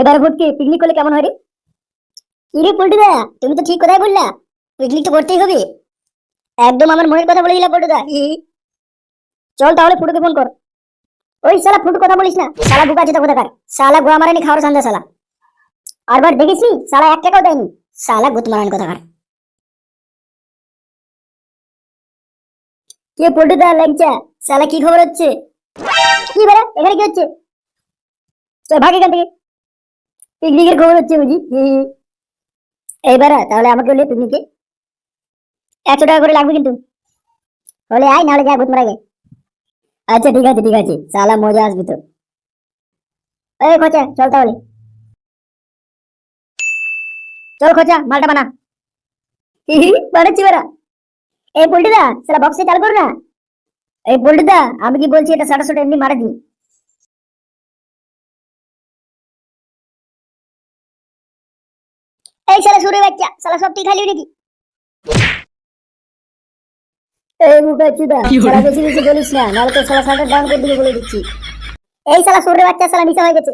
এবারে ভোটকে পিকনিক করলে কেমন হয় রে ইরে পল্টুদা তুমি তো ঠিক কথাই বললা। পিকনিক তো করতেই হবে। একদম আমার মনের কথা বলে দিলা পল্টুদা। চল তাহলে ফুটুকে ফোন কর। ওই শালা ফুটু কথা বলিস না, শালা বুকা যেটা কোথাকার শালা গোয়া মারানি খাওয়ার সান্দা শালা। আরবার দেখেছি শালা এক টাকাও দেয়নি, শালা গুত মারানি কোথাকার কে পল্টুদা ল্যাংচা, শালা কি খবর হচ্ছে? কি বেড়া, এখানে কি হচ্ছে? চল ভাগ এখান থেকে। পিকনিকের খবর হচ্ছে বুঝি হি। তাহলে আমাকে বলি পিকনিকে একশো টাকা করে লাগবে কিন্তু। হলে আয়, নাহলে যা ভূত মারা আচ্ছা ঠিক আছে ঠিক আছে। সালা মজা আসবে তো। এই খোঁচা, চল তাহলে। চল খোঁচা, মালটা বানা। বানাচ্ছি বেড়া এই পোল্টিদা সালা বক্সে চাল করো না। এই পোল্টিদা আমি কি বলছি, এটা সাটা সাটা এমনি মারা দিই এই শালা সুরে বাচ্চা শালা সব তুই খালি নাকি এই মুখা চুদা শালা বেশি বেশি বলিস না নাহলে তো শালা শালাটা ডাউন করে দিকে বলে দিচ্ছি। এই শালা সুরে বাচ্চা শালা নিচে হয়ে গেছে।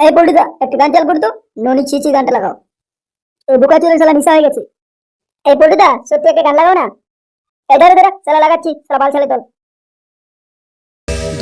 এই পল্টুদা একটু গান চাল করতো ননি ছিচি গানটা লাগাও। এই বুকা চুদা শালা নিচে হয়ে গেছে। এই পল্টুদা সত্যি একটা গান লাগাও না? এই ধরে ধরে শালা লাগাচ্ছি শালা বাল ছেলে তোর